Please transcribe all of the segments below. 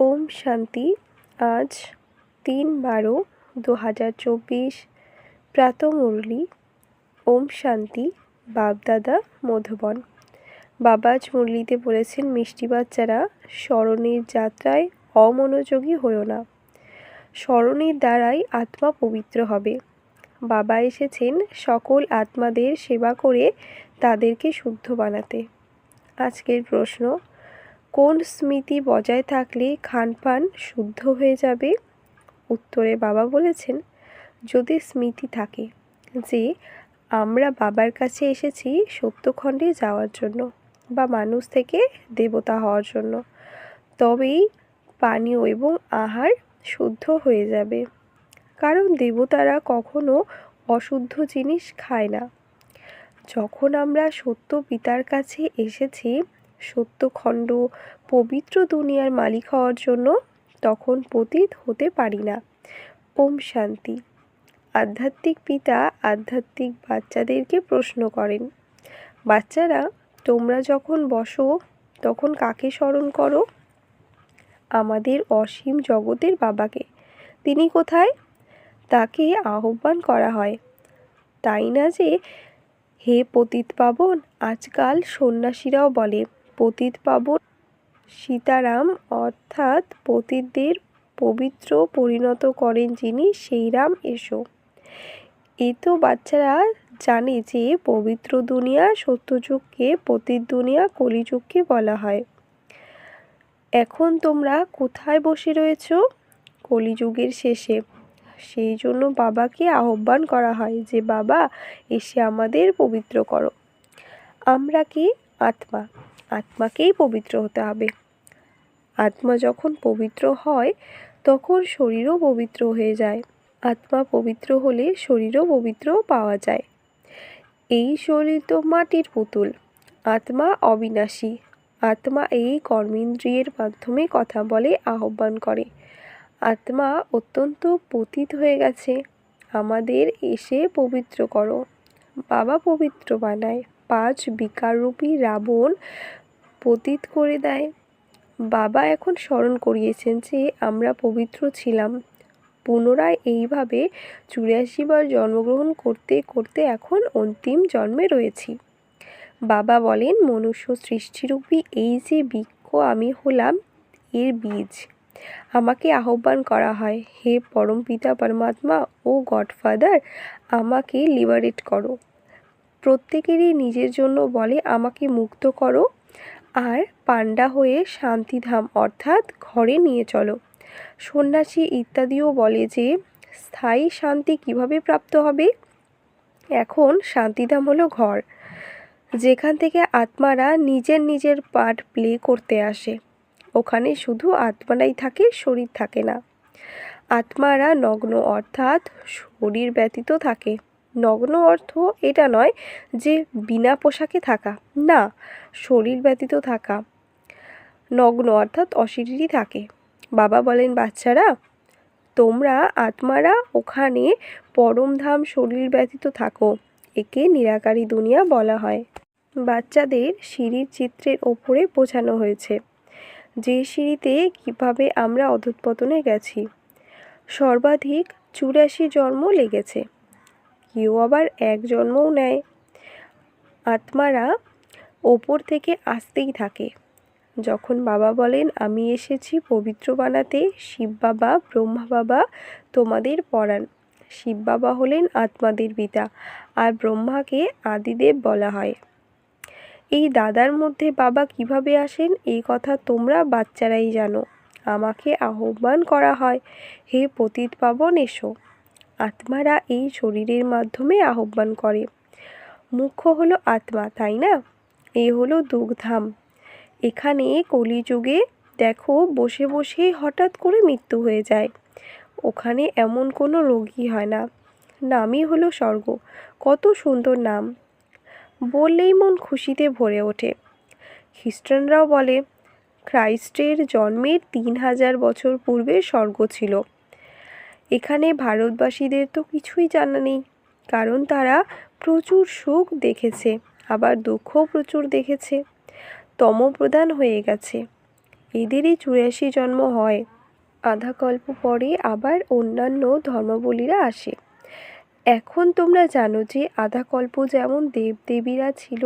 ওম শান্তি। আজ তিন বারো দু হাজার চব্বিশ। প্রাত মুরলি, ওম শান্তি বাপদাদা মধুবন। বাবা আজ মুরলিতে বলেছেন, মিষ্টি বাচ্চারা, স্মরণের যাত্রায় অমনোযোগী হও না। স্মরণের দ্বারাই আত্মা পবিত্র হবে। বাবা এসেছেন সকল আত্মাদের সেবা করে তাদেরকে শুদ্ধ বানাতে। আজকের প্রশ্ন কোন স্মৃতি বজায় থাকলে খানপান শুদ্ধ হয়ে যাবে? উত্তরে বাবা বলেছেন, যদি স্মৃতি থাকে যে আমরা বাবার কাছে এসেছি সত্যখণ্ডে যাওয়ার জন্য বা মানুষ থেকে দেবতা হওয়ার জন্য, তবেই পানীয় এবং আহার শুদ্ধ হয়ে যাবে। কারণ দেবতারা কখনো অশুদ্ধ জিনিস খায় না। যখন আমরা সত্য পিতার কাছে এসেছি সত্যখণ্ড পবিত্র দুনিয়ার মালিক হওয়ার জন্য তখন পতিত হতে পারি না। ওম শান্তি। আধ্যাত্মিক পিতা আধ্যাত্মিক বাচ্চাদেরকে প্রশ্ন করেন, বাচ্চারা, তোমরা যখন বসো, তখন কাকে স্মরণ করো? আমাদের অসীম জগতের বাবাকে। তিনি কোথায়? তাকে আহ্বান করা হয়। তাই না যে, হে পতিত পাবন, আজকাল সন্ন্যাসীরাও বলে পতিত পাবন। সীতারাম অর্থাৎ পতিতদের পবিত্র পরিণত করেন যিনি, সেই রাম এসো। এ তো বাচ্চারা জানে যে পবিত্র দুনিয়া সত্যযুগকে পতিত দুনিয়া কলিযুগকে বলা হয়। এখন তোমরা কোথায় বসে রয়েছ? কলিযুগের শেষে। সেই জন্য বাবাকে আহ্বান করা হয় যে, বাবা, এসে আমাদের পবিত্র করো। আমরা কি আত্মা? আত্মাকেই পবিত্র হতে হবে। আত্মা যখন পবিত্র হয়, তখন শরীরও পবিত্র হয়ে যায়। আত্মা পবিত্র হলে শরীরও পবিত্র পাওয়া যায়। এই শরীর তো মাটির পুতুল। আত্মা অবিনাশী। আত্মা এই কর্মেন্দ্রিয়ের মাধ্যমে কথা বলে, আহ্বান করে। আত্মা অত্যন্ত পতিত হয়ে গেছে। আমাদের এসে পবিত্র করো। বাবা পবিত্র বানায়। পাঁচ বিকাররূপী রাবণ পতিত করে দেয়। বাবা এখন স্মরণ করিয়েছেন যে আমরা পবিত্র ছিলাম। পুনরায় এইভাবে চুরাশি বার জন্মগ্রহণ করতে করতে এখন অন্তিম জন্মে রয়েছি। বাবা বলেন, মনুষ্য সৃষ্টিরূপী এই যে বৃক্ষ আমি হলাম, এর বীজ। আমাকে আহ্বান করা হয়, হে পরম পিতা পরমাত্মা ও গডফাদার, আমাকে লিবারেট করো। প্রত্যেকেরই নিজের জন্য বলে, আমাকে মুক্ত করো আর পাণ্ডা হয়ে শান্তিধাম অর্থাৎ ঘরে নিয়ে চলো। সন্ন্যাসী ইত্যাদিও বলে যে, স্থায়ী শান্তি কীভাবে প্রাপ্ত হবে? এখন শান্তিধাম হলো ঘর, যেখান থেকে আত্মারা নিজের নিজের পার্ট প্লে করতে আসে। ওখানে শুধু আত্মারাই থাকে, শরীর থাকে না। আত্মারা নগ্ন অর্থাৎ শরীর ব্যতীত থাকে। নগ্ন অর্থ এটা নয় যে বিনা পোশাকে থাকা। না, শরীর ব্যতীত থাকা। নগ্ন অর্থাৎ অশরীরই থাকে। বাবা বলেন, বাচ্চারা, তোমরা আত্মারা ওখানে পরমধাম শরীর ব্যতীত থাকো। একে নিরাকারী দুনিয়া বলা হয়। বাচ্চাদের সিঁড়ির চিত্রের ওপরে বোঝানো হয়েছে যে সিঁড়িতে কীভাবে আমরা অধঃপতনে গেছি। সর্বাধিক চুরাশি জন্ম লেগেছে। কেউ আবার এক জন্মও নেয়। আত্মারা ওপর থেকে আসতেই থাকে। যখন বাবা বলেন, আমি এসেছি পবিত্র বানাতে, শিব বাবা, ব্রহ্মা বাবা, তোমাদের পড়ান শিব বাবা হলেন আত্মাদের পিতা, আর ব্রহ্মাকে আদিদেব বলা হয়। এই দাদার মধ্যে বাবা কীভাবে আসেন, এই কথা তোমরা বাচ্চারাই জানো। আমাকে আহ্বান করা হয়, হে পতিত পাবন, এসো। আত্মারা এই শরীরের মাধ্যমে আহ্বান করে। মুখ্য হলো আত্মা, তাই না? এ হলো দুগ্ধাম। এখানে কলিযুগে দেখো বসে বসেই হঠাৎ করে মৃত্যু হয়ে যায়। ওখানে এমন কোনো রোগী হয় না। নামই হলো স্বর্গ। কত সুন্দর নাম। বললেই মন খুশিতে ভরে ওঠে। খ্রিস্টানরাও বলে, খ্রাইস্টের জন্মের তিন হাজার বছর পূর্বে স্বর্গ ছিল। এখানে ভারতবাসীদের তো কিছুই জানা নেই, কারণ তারা প্রচুর সুখ দেখেছে, আবার দুঃখও প্রচুর দেখেছে। তমপ্রধান হয়ে গেছে। এদেরই চুরাশি জন্ম হয়। আধা কল্প পরে আবার অন্যান্য ধর্মাবলীরা আসে। এখন তোমরা জানো যে আধা কল্প যেমন দেবদেবীরা ছিল,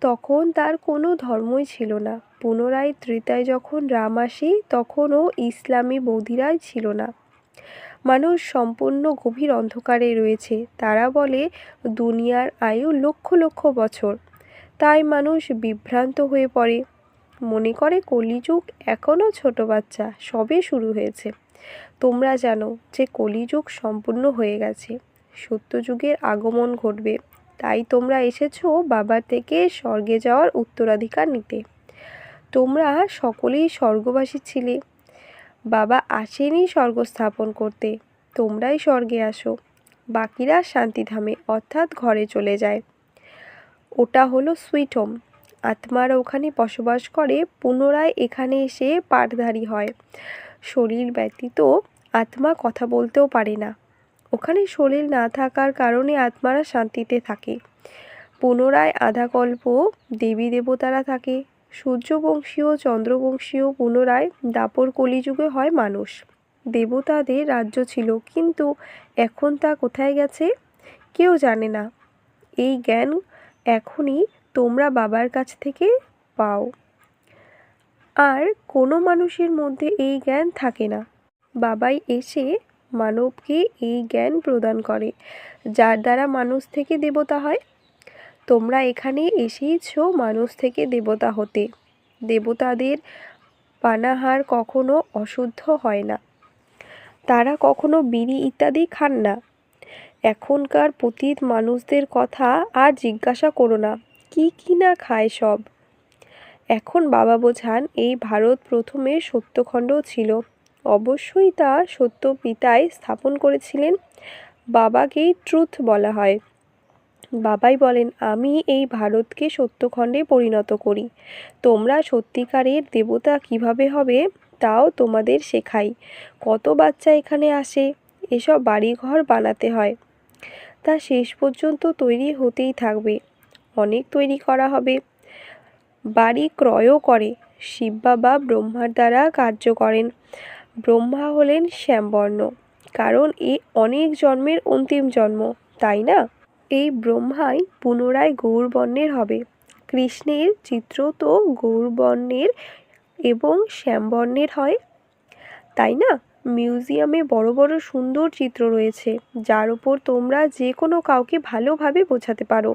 তখন তার কোনো ধর্মই ছিল না। পুনরায় ত্রেতায় যখন রাম আসে, তখনও ইসলামী বৌদিরাই ছিল না। মানুষ সম্পূর্ণ গভীর অন্ধকারে রয়েছে। তারা বলে, দুনিয়ার আয়ু লক্ষ লক্ষ বছর। তাই মানুষ বিভ্রান্ত হয়ে পড়ে। মনে করে, কলিযুগ এখনও ছোট বাচ্চা, সবে শুরু হয়েছে। তোমরা জানো যে কলিযুগ সম্পূর্ণ হয়ে গেছে। সত্যযুগের আগমন ঘটবে। তাই তোমরা এসেছ বাবার থেকে স্বর্গে যাওয়ার উত্তরাধিকার নিতে। তোমরা সকলেই স্বর্গবাসী ছিলে। বাবা আসেনি স্বর্গ স্থাপন করতে। তোমরাই স্বর্গে আসো। বাকিরা শান্তিধামে অর্থাৎ ঘরে চলে যায়। ওটা হলো সুইট হোম। আত্মারা ওখানে বসবাস করে, পুনরায় এখানে এসে পাঠধারী হয়। শরীর ব্যতীত আত্মা কথা বলতেও পারে না। ওখানে শরীর না থাকার কারণে আত্মারা শান্তিতে থাকে। পুনরায় আধাকল্প দেবী দেবতারা থাকে। সূর্যবংশীয়, চন্দ্রবংশীয় পুনরায় দাপর কলিযুগে হয় মানুষ। দেবতাদের রাজ্য ছিল, কিন্তু এখন তা কোথায় গেছে? কেউ জানে না। এই জ্ঞান এখনই তোমরা বাবার কাছ থেকে পাও। আর কোনো মানুষের মধ্যে এই জ্ঞান থাকে না। বাবাই এসে মানবকে এই জ্ঞান প্রদান করে, যার দ্বারা মানুষ থেকে দেবতা হয়। তোমরা এখানে এসেইছ মানুষ থেকে দেবতা হতে। দেবতাদের পানাহার কখনো অশুদ্ধ হয় না। তারা কখনো বিড়ি ইত্যাদি খান না। এখনকার পতীত মানুষদের কথা আর জিজ্ঞাসা করো না, কি কি না খায় সব? এখন বাবা বোঝান, এই ভারত প্রথমে সত্যখণ্ড ছিল। অবশ্যই তা সত্য পিতায় স্থাপন করেছিলেন। বাবাকেই ট্রুথ বলা হয়। বাবাই বলেন, আমি এই ভারতকে সত্যখণ্ডে পরিণত করি। তোমরা সত্যিকারের দেবতা কীভাবে হবে, তাও তোমাদের শেখাই। কত বাচ্চা এখানে আসে, এসব বাড়িঘর বানাতে হয়। তা শেষ পর্যন্ত তৈরি হতেই থাকবে। অনেক তৈরি করা হবে। বাড়ি ক্রয়ও করে। শিব বাবা ব্রহ্মার দ্বারা কার্য করেন। ব্রহ্মা হলেন শ্যামবর্ণ। কারণ এ অনেক জন্মের অন্তিম জন্ম, তাই না? এই ব্রহ্মাই পুনরায় গৌরবর্ণের হবে। কৃষ্ণের চিত্র তো গৌরবর্ণের এবং শ্যামবর্ণের হয়। তাই না? মিউজিয়ামে বড় বড় সুন্দর চিত্র রয়েছে, যার ওপর তোমরা যে কোনো কাউকে ভালোভাবে বোঝাতে পারো।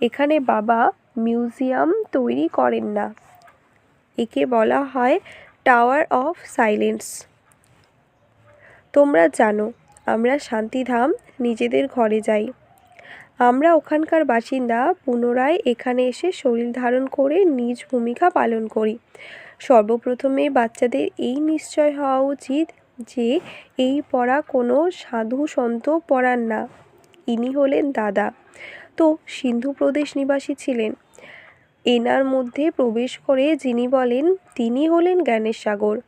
এখানে বাবা মিউজিয়াম তৈরি করেন না। একে বলা হয় টাওয়ার অফ সাইলেন্স। তোমরা জানো, আমরা শান্তিধাম নিজেদের ঘরে যাই। আমরা ওখানকার বাসিন্দা পুনরায় এখানে এসে শরীর ধারণ করে নিজ ভূমিকা পালন করি। সর্বপ্রথমে বাচ্চাদের এই নিশ্চয় হওয়া উচিত যে, এই পড়া কোনো সাধু সন্ত পড়ান না। ইনি হলেন দাদা। তো, সিন্ধু প্রদেশ নিবাসী ছিলেন। এনার মধ্যে প্রবেশ করে যিনি বলেন, তিনি হলেন জ্ঞানের সাগর।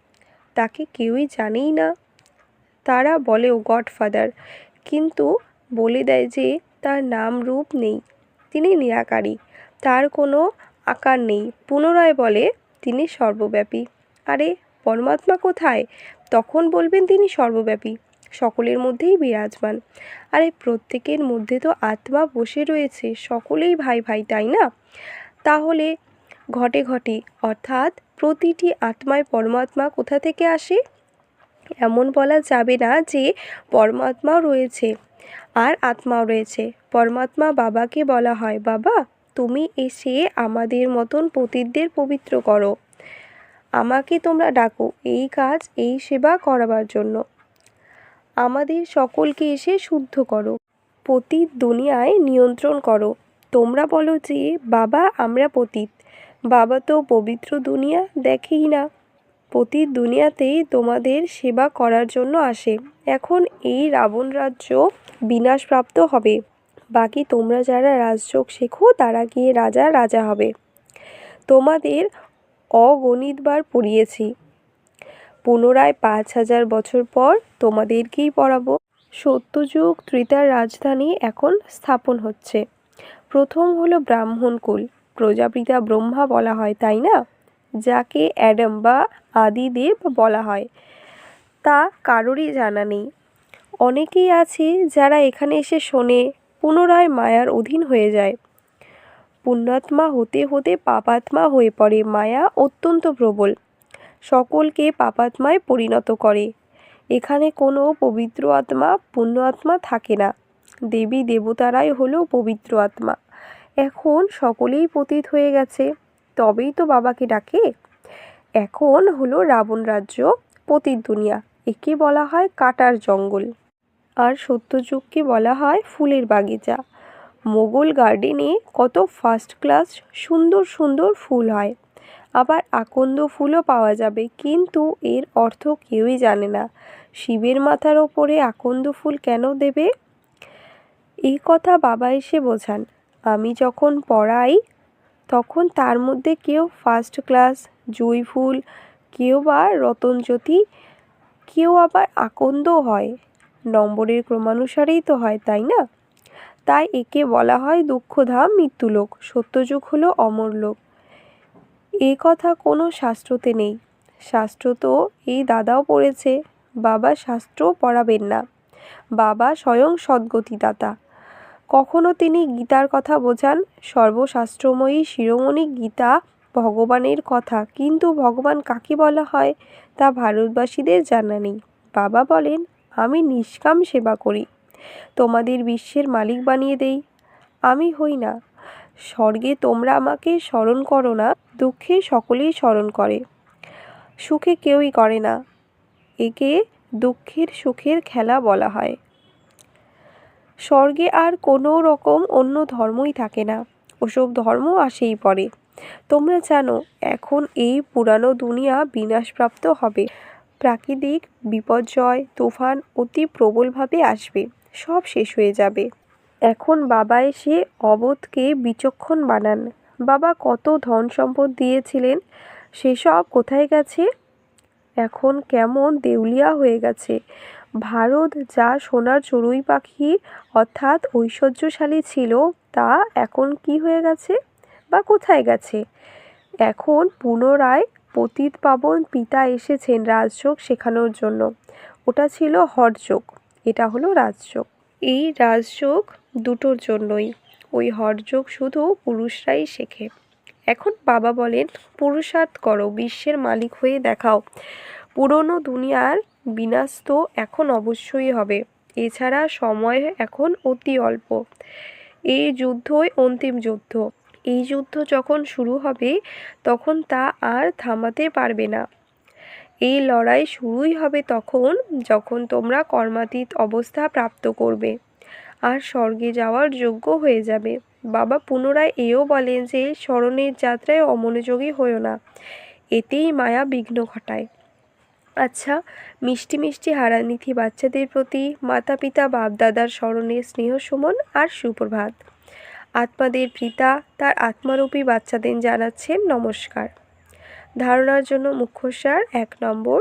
তাকে কেউই জানেই না। তারা বলেও গডফাদার। কিন্তু বলে দেয় যে তার নাম রূপ নেই। তিনি নিরাকারী, তার কোনো আকার নেই। পুনরায় বলে, তিনি সর্বব্যাপী। আরে, পরমাত্মা কোথায়? তখন বলবেন তিনি সর্বব্যাপী, সকলের মধ্যেই বিরাজমান। আরে, প্রত্যেকের মধ্যে তো আত্মা বসে রয়েছে, সকলেই ভাই ভাই, তাই না? তাহলে ঘটে ঘটে, অর্থাৎ প্রতিটি আত্মায় পরমাত্মা কোথা থেকে আসে? এমন বলা যাবে না যে পরমাত্মাও রয়েছে। আর আত্মাও রয়েছে। পরমাত্মা বাবাকে বলা হয়, বাবা, তুমি এসে আমাদের মতন পতিতদের পবিত্র করো। আমাকে তোমরা ডাকো এই কাজ, এই সেবা করাবার জন্য। আমাদের সকলকে এসে শুদ্ধ করো। পতিত দুনিয়ায় নিয়ন্ত্রণ করো। তোমরা বলো যে, বাবা, আমরা পতিত। বাবা তো পবিত্র দুনিয়া দেখেই না। পতিত দুনিয়াতেই তোমাদের সেবা করার জন্য আসে। এখন এই রাবণ রাজ্য বিনাশপ্রাপ্ত হবে। বাকি তোমরা যারা রাজযোগ শেখো, তারা গিয়ে রাজা রাজা হবে। তোমাদের অগণিতবার পড়িয়েছি। পুনরায় পাঁচ হাজার বছর পর তোমাদেরকেই পড়াবো। সত্যযুগ ত্রিতার রাজধানী এখন স্থাপন হচ্ছে। প্রথম হলো ব্রাহ্মণকুল প্রজাপিতা ব্রহ্মা বলা হয়, তাই না? যাকে অ্যাডাম বা আদিদেব বলা হয়। তা কারোরই জানা নেই। অনেকেই আছে যারা এখানে এসে শোনে, পুনরায় মায়ার অধীন হয়ে যায়। পুণ্যাত্মা হতে হতে পাপাত্মা হয়ে পড়ে, মায়া অত্যন্ত প্রবল। সকলকে পাপাত্মায় পরিণত করে। এখানে কোনো পবিত্র আত্মা পুণ্য আত্মা থাকে না। দেবী দেবতারাই হলো পবিত্র আত্মা। এখন সকলেই পতিত হয়ে গেছে, তবেই তো বাবাকে ডাকে। এখন হলো রাবণ রাজ্য, পতিত দুনিয়া। একে বলা হয় কাটার জঙ্গল আর সত্যযুগকে বলা হয় ফুলের বাগিচা। মোগল গার্ডেনে কত ফার্স্ট ক্লাস সুন্দর সুন্দর ফুল হয়। আবার আকন্দ ফুলও পাওয়া যাবে, কিন্তু এর অর্থ কেউই জানে না। শিবের মাথার ওপরে আকন্দ ফুল কেন দেবে? এই কথা বাবা এসে বোঝান। আমি যখন পড়াই, তখন তার মধ্যে কেউ ফার্স্ট ক্লাস জুঁই ফুল, কেউ বা রতনজ্যোতি কেউ আবার আকন্দ হয়। নম্বরের ক্রমানুসারেই তো হয়, তাই না? তাই একে বলা হয় দুঃখধাম মৃত্যুলোক, সত্যযুগ হলো অমরলোক। এ কথা কোনো শাস্ত্রতে নেই। শাস্ত্র তো এই দাদাও পড়েছে, বাবা শাস্ত্র পড়াবেন না। বাবা স্বয়ং সদ্গতিদাতা। কখনো তিনি গীতার কথা বোঝান? সর্বশাস্ত্রময়ী শিরোমণি গীতা ভগবানের কথা, কিন্তু ভগবান কাকে বলা হয় তা ভারতবাসীদের জানা নেই। বাবা বলেন, আমি নিষ্কাম সেবা করি, তোমাদের বিশ্বের মালিক বানিয়ে দেই। আমি হই না। স্বর্গে তোমরা আমাকে স্মরণ করো না, দুঃখে সকলেই স্মরণ করে। সুখে কেউই করে না। একে দুঃখের সুখের খেলা বলা হয়। স্বর্গে আর কোনো রকম অন্য ধর্মই থাকে না। ওসব ধর্ম আসেই পড়ে। তোমরা জানো, এখন এই পুরানো দুনিয়া বিনাশপ্রাপ্ত হবে। প্রাকৃতিক বিপর্যয়, তুফান অতি প্রবলভাবে আসবে, সব শেষ হয়ে যাবে। এখন বাবা এসে অবোধকে বিচক্ষণ বানান। বাবা কত ধন সম্পদ দিয়েছিলেন, সেসব কোথায় গেছে? এখন কেমন দেউলিয়া হয়ে গেছে। ভারত যা সোনার চড়ুই পাখি অর্থাৎ ঐশ্বর্যশালী ছিল, তা এখন কি হয়ে গেছে? বা কোথায় গেছে? এখন পুনরায় পতিত পাবন পিতা এসেছেন রাজযোগ শেখানোর জন্য। ওটা ছিল হরযোগ, এটা হলো রাজযোগ। এই রাজযোগ দুটোর জন্যই। ওই হরযোগ শুধু পুরুষরাই শেখে। এখন বাবা বলেন, পুরুষার্থ করো, বিশ্বের মালিক হয়ে দেখাও। পুরনো দুনিয়ার বিনাশ তো এখন অবশ্যই হবে। এছাড়া সময় এখন অতি অল্প। এই যুদ্ধই অন্তিম যুদ্ধ। এই যুদ্ধ যখন শুরু হবে, তখন তা আর থামাতে পারবে না। এই লড়াই শুরুই হবে তখন যখন তোমরা কর্মাতীত অবস্থা প্রাপ্ত করবে। আর স্বর্গে যাওয়ার যোগ্য হয়ে যাবে। বাবা পুনরায় এও বলেন যে স্মরণের যাত্রায় অমনোযোগী হয়েও না। এতেই মায়া বিঘ্ন ঘটায়। আচ্ছা মিষ্টি মিষ্টি হারানিথি বাচ্চাদের প্রতি মাতা পিতা বাপদাদার স্মরণে স্নেহ সুমন আর সুপ্রভাত। আত্মাদের পিতা তার আত্মারূপী বাচ্চাদের জানাচ্ছেন নমস্কার। ধারণার জন্য মুখ্যসার এক নম্বর,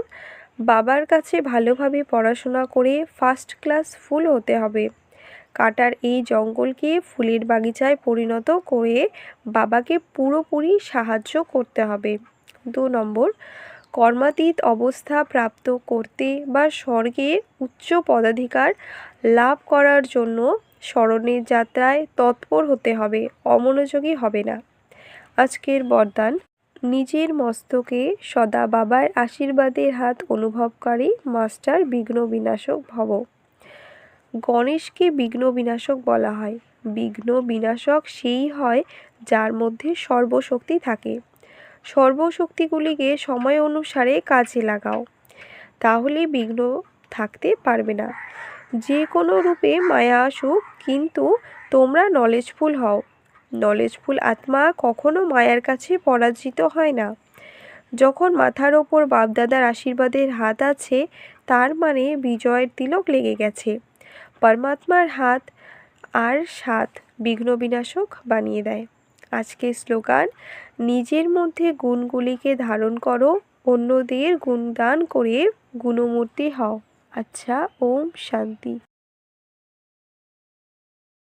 বাবার কাছে ভালোভাবে পড়াশোনা করে ফার্স্ট ক্লাস ফুল হতে হবে। কাটার এই জঙ্গলকে ফুলের বাগিচায় পরিণত করে বাবাকে পুরোপুরি সাহায্য করতে হবে। দু নম্বর, কর্মাতীত অবস্থা প্রাপ্ত করতে বা স্বর্গে উচ্চ পদাধিকার লাভ করার জন্য স্মরণের যাত্রায় তৎপর হতে হবে, অমনোযোগী হবে না। আজকের বরদান, নিজের মস্তকে সদা বাবার আশীর্বাদের হাত অনুভবকারী মাস্টার বিঘ্ন বিনাশক ভব। গণেশকে বিঘ্ন বিনাশক বলা হয়। বিঘ্ন বিনাশক সেই হয় যার মধ্যে সর্বশক্তি থাকে। সর্বশক্তিগুলিকে সময় অনুসারে কাজে লাগাও। তাহলে বিঘ্ন থাকতে পারবে না। যে কোনো রূপে মায়া আসুক, কিন্তু তোমরা নলেজফুল হও। নলেজফুল আত্মা কখনো মায়ার কাছে পরাজিত হয় না। যখন মাথার ওপর বাপদাদার আশীর্বাদের হাত আছে, তার মানে বিজয়ের তিলক লেগে গেছে। পরমাত্মার হাত আর সাত বিঘ্ন বিনাশক বানিয়ে দেয়। আজকে স্লোগান, নিজের মধ্যে গুণগুলিকে ধারণ করো, অন্যদের গুণদান করে গুণমূর্তি হও। আচ্ছা ওম শান্তি